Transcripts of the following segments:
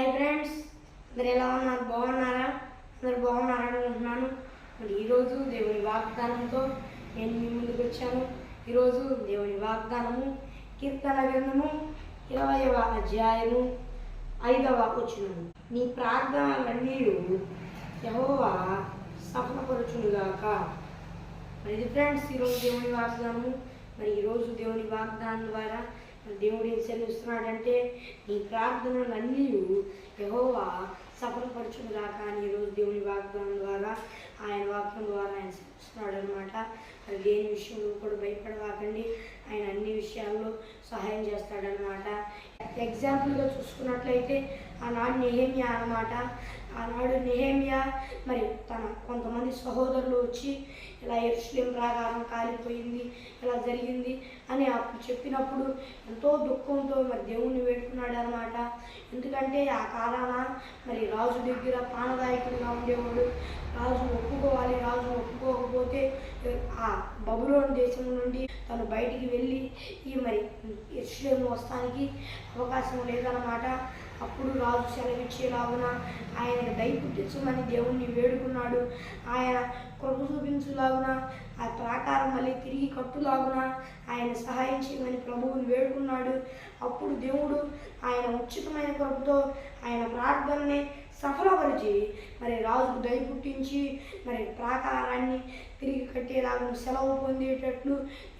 Hi friends మీరు ఎలా ఉన్నారు? బాగున్నారా? అందరు బాగున్నారా అనుకుంటున్నాను. మరి ఈరోజు దేవుని వాగ్దానంతో నేను మీ ముందుకు వచ్చాను. ఈరోజు దేవుని వాగ్దానము కీర్తన గ్రంథము ఇరవైవ అధ్యాయము ఐదవ వచ్చినము నీ ప్రార్థనలన్నీ యహోవా సఫలపరచునుగాక. మరి ఫ్రెండ్స్ ఈరోజు దేవుని వాగ్దానము. మరి ఈరోజు దేవుని వాగ్దానం ద్వారా దేవుడు హెచ్చరిస్తున్నాడంటే నీ ప్రార్థనలు అన్నీ యహోవా సఫలపరచును గాక అని ఈరోజు దేవుని వాగ్దానం ద్వారా ఆయన వాక్యం ద్వారా ఆయన చెప్తున్నాడు అనమాట దేని విషయంలో కూడా భయపడవాకండి. ఆయన అన్ని విషయాల్లో సహాయం చేస్తాడనమాట ఎగ్జాంపుల్గా చూసుకున్నట్లయితే ఆనాడు నెహేమియా అనమాట ఆనాడు నెహేమియా మరి తన కొంతమంది సహోదరులు వచ్చి ఇలా ఎరుసలేం ప్రాకారం కాలిపోయింది ఇలా జరిగింది అని అప్పుడు చెప్పినప్పుడు ఎంతో దుఃఖంతో మరి దేవుణ్ణి వేడుకున్నాడు అనమాట ఎందుకంటే ఆ కాలాన మరి రాజు దగ్గర ప్రాణదాయకుడిగా ఉండేవాడు. రాజు ఒప్పుకోవాలి రాజు ఒప్పుకోకపోతే ఆ బబులోని దేశం నుండి తను బయటికి వెళ్ళి ఈ మరి ఎరుసలేం వస్తానికి అవకాశం లేదన్నమాట. అప్పుడు రాజు సెలవిచ్చేలాగున ఆయన దయ పుట్టించమని దేవుణ్ణి వేడుకున్నాడు. ఆయన కృప చూపించులాగున ఆ ప్రాకారం మళ్ళీ తిరిగి కట్టులాగున ఆయన సహాయం చేయమని ప్రభువుని వేడుకున్నాడు. అప్పుడు దేవుడు ఆయన ఉచితమైన కృపతో ఆయన ప్రార్థనని సఫలపరిచి మరి రాజుకు దయ పుట్టించి మరి ప్రాకారాన్ని తిరిగి కట్టేలాగా సెలవు పొందేటట్లు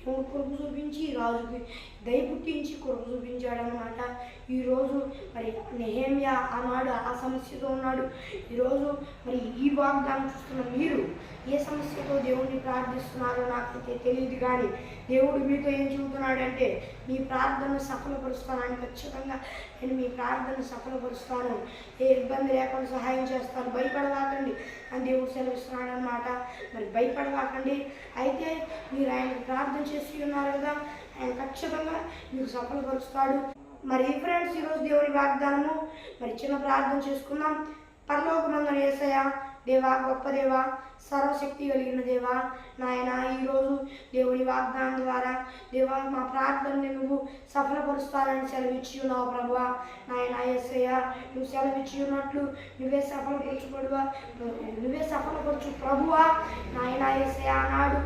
దేవుడు కృప చూపించి రాజుకి దయ పుట్టించి కృప చూపించాడనమాట ఈరోజు మరి నెహేమియా ఆనాడు ఆ సమస్యతో ఉన్నాడు. ఈరోజు మరి ఈ వాగ్దానం చూస్తున్న మీరు ఏ సమస్యతో దేవుణ్ణి ప్రార్థిస్తున్నారో నాకైతే తెలియదు కానీ దేవుడు మీతో ఏం చెబుతున్నాడంటే మీ ప్రార్థన సఫలపరుస్తానని ఖచ్చితంగా నేను మీ ప్రార్థన సఫలపరుస్తాను. ఏ ఇబ్బంది లేకుండా సహాయం చేస్తాను. భయపడవాకండి అని దేవుడు సెలవిస్తున్నాడు అనమాట మరి భయపడవాకండి. అయితే మీరు ఆయన ప్రార్థన చేసి ఉన్నారు కదా ఆయన ఖచ్చితంగా మీకు సఫలపరుస్తాడు. మరి ఫ్రెండ్స్ ఈరోజు దేవుని వాగ్దానము. మరి చిన్న ప్రార్థన చేసుకుందాం. పరలోకమందన ఏసయ దేవా గొప్ప దేవా సర్వశక్తి కలిగిన దేవా నాయన ఈరోజు దేవుని వాగ్దానం ద్వారా దేవా మా ప్రార్థనని నువ్వు సఫలపరుస్తానని సెలవిచ్చి ఉన్నావు ప్రభువా. నాయన ఏసయ్య నువ్వు సెలవిచ్చి ఉన్నట్లు నువ్వే సఫలపరచుకోడువా నువ్వే సఫలపరచు ప్రభువా. నాయన ఏసయ్య ఆనాడు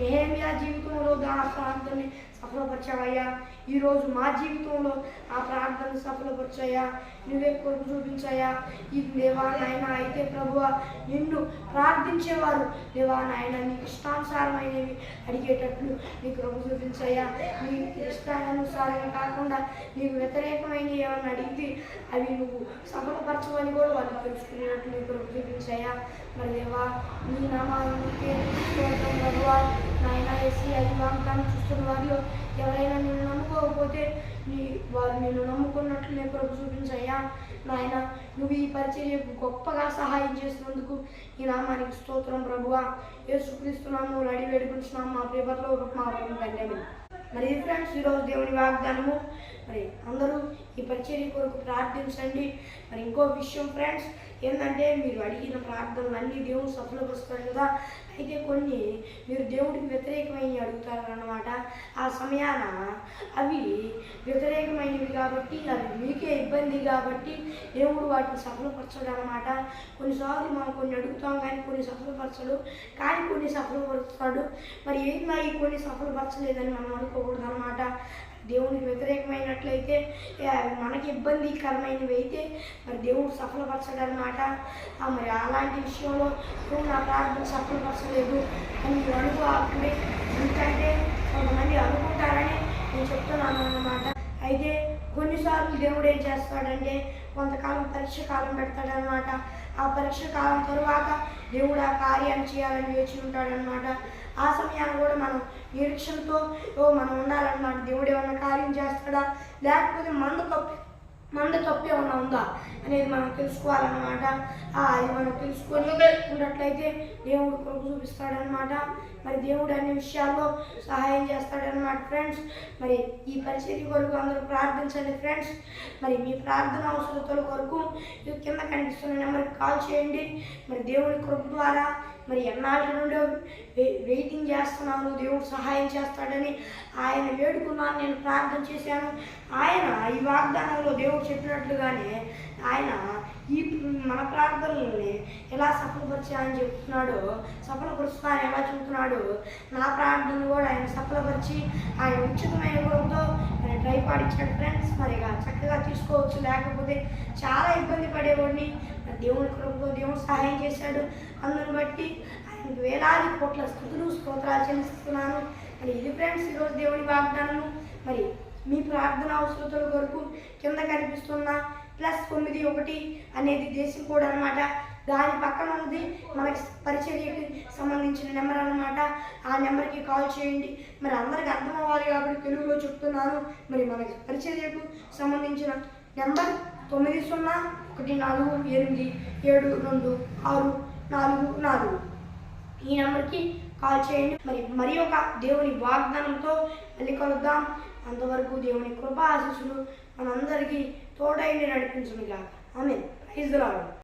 ఏమియా జీవితంలో ఆ ప్రార్థనని సఫలపరిచావయ్యా? ఈరోజు మా జీవితంలో ఆ ప్రార్థన సఫలపరిచాయా? నువ్వే కొరకు చూపించాయా? ఈ దేవా నాయన అయితే ప్రభువ నిన్ను ప్రార్థించేవారు. దేవా నాయన నీకు ఇష్టానుసారమైనవి అడిగేటట్లు నీకు కృప చూపించాయా? నీ ఇష్టానుసారంగా కాకుండా నీకు వ్యతిరేకమైనవి ఏమన్నా అడిగితే అవి నువ్వు సఫలపరచవని కూడా వాళ్ళు తెలుసుకునేటట్లు నీకు కృప చూపించాయా? మరదేవా నీ నామానికి స్తోత్రం ప్రభువా. నాయన వేసి అది వాగ్దానం చూస్తున్న వారిలో ఎవరైనా నిన్ను నమ్ముకోకపోతే నీ వారు నిన్ను నమ్ముకున్నట్లు నేను ప్రభు చూపించయ్యా. నాయన నువ్వు ఈ పరిచర్యకు గొప్పగా సహాయం చేసినందుకు ఈ నామానికి స్తోత్రం ప్రభువా. యేసుక్రీస్తున్నాము రెడీ వేడుకుంటున్నాము మా పేపర్లో మా తండ్రి మరి ఫ్రెండ్స్ ఈరోజు దేవుని వాగ్దానము. మరి అందరూ ఈ పరిచర్య కొరకు ప్రార్థించండి. మరి ఇంకో విషయం ఫ్రెండ్స్ ఏంటంటే మీరు అడిగిన ప్రార్థనలు అన్నీ దేవుడు సఫలపరుస్తాడు కదా అయితే కొన్ని మీరు దేవుడికి వ్యతిరేకమైనవి అడుగుతారు ఆ సమయాన అవి వ్యతిరేకమైనవి కాబట్టి అవి మీకే ఇబ్బంది కాబట్టి దేవుడు వాటిని సఫలపరచడు అనమాట కొన్నిసార్లు మనం కొన్ని అడుగుతాం కానీ కొన్ని సఫలపరచడు కానీ కొన్ని సఫలపరుస్తాడు. మరి ఏం ఈ కొన్ని సఫలపరచలేదని మనం అనుకోకూడదు అనమాట దేవునికి వ్యతిరేకమైనట్లయితే మనకి ఇబ్బందికరమైనవి అయితే మరి దేవుడు సఫలపరచడనమాట మరి అలాంటి విషయంలో నువ్వు నా ప్రార్థన సఫలపరచలేదు అని మీరు అప్పుడే ఎందుకంటే కొంతమంది అనుకుంటారని నేను చెప్తున్నాను అన్నమాట. అయితే కొన్నిసార్లు దేవుడు ఏం చేస్తాడంటే కొంతకాలం పరీక్ష కాలం పెడతాడనమాట ఆ పరీక్ష కాలం తరువాత దేవుడు ఆ కార్యాన్ని చేయాలని వేచి ఉంటాడనమాట ఆ సమయాన్ని కూడా మనం నిరీక్షణతో ఓ మనం ఉండాలన్నమాట. దేవుడు ఏమన్నా కార్యం చేస్తాడా? లేకపోతే మంద తప్పు మనలో తప్పు ఏమన్నా ఉందా అనేది మనం తెలుసుకోవాలన్నమాట. అది మనం తెలుసుకొని ఉన్నట్లయితే దేవుడు కొరకు చూపిస్తాడనమాట మరి దేవుడు అన్ని విషయాల్లో సహాయం చేస్తాడనమాట ఫ్రెండ్స్. మరి ఈ పరిస్థితి కొరకు అందరూ ప్రార్థించండి ఫ్రెండ్స్. మరి మీ ప్రార్థన అవసరతల కొరకు ఇది కింద కనిపిస్తున్న నెంబర్కి కాల్ చేయండి. మరి దేవుడి కృప ద్వారా మరి ఎన్నాళ్ళ నుండో వెయిటింగ్ చేస్తున్నాను దేవుడు సహాయం చేస్తాడని ఆయన వేడుకున్నాను నేను ప్రార్థన చేశాను. ఆయన ఈ వాగ్దానంలో దేవుడు చెప్పినట్లుగానే ఆయన ఈ మన ప్రార్థనల్ని ఎలా సఫలపరిచాయని చెప్తున్నాడో సఫలపరుస్తాను ఎలా చెబుతున్నాడో నా ప్రార్థనలు కూడా ఆయన సఫలపరిచి ఆయన ఉచితమైన గుణంతో మరి ట్రైపాడ్ ఫ్రెండ్స్ మరి చక్కగా తీసుకోవచ్చు. లేకపోతే చాలా ఇబ్బంది పడేవాడిని. దేవుడి దేవుని కృపతో దేవుడు సహాయం చేశాడు. అందుని బట్టి ఆయనకు వేలాది కోట్ల స్థుతులు స్తోత్రాలు చెల్లిస్తున్నాను. మరి ఇది ఫ్రెండ్స్ ఈరోజు దేవుని వాగ్దానము. మరి మీ ప్రార్థన అవసరతల కొరకు కింద కనిపిస్తున్న ప్లస్ తొమ్మిది ఒకటి అనేది దేశం కూడా అనమాట దాని పక్కన ఉన్నది మనకి పరిచర్యకి సంబంధించిన నెంబర్ అన్నమాట. ఆ నెంబర్కి కాల్ చేయండి. మరి అందరికి అర్థం అవ్వాలి కాబట్టి తెలుగులో చెప్తున్నాను. మరి మనకి పరిచర్యకు సంబంధించిన నెంబర్ తొమ్మిది సున్నా ఒకటి నాలుగు ఎనిమిది ఏడు రెండు ఆరు నాలుగు నాలుగు. ఈ నెంబర్కి కాల్ చేయండి. మరి మరి ఒక దేవుని వాగ్దానంతో మళ్ళీ కలుద్దాం. అంతవరకు దేవుని కృప ఆశీస్సులు మనందరికీ తోడైండి నడిపించును ఆమె ప్రైజ్ రావడం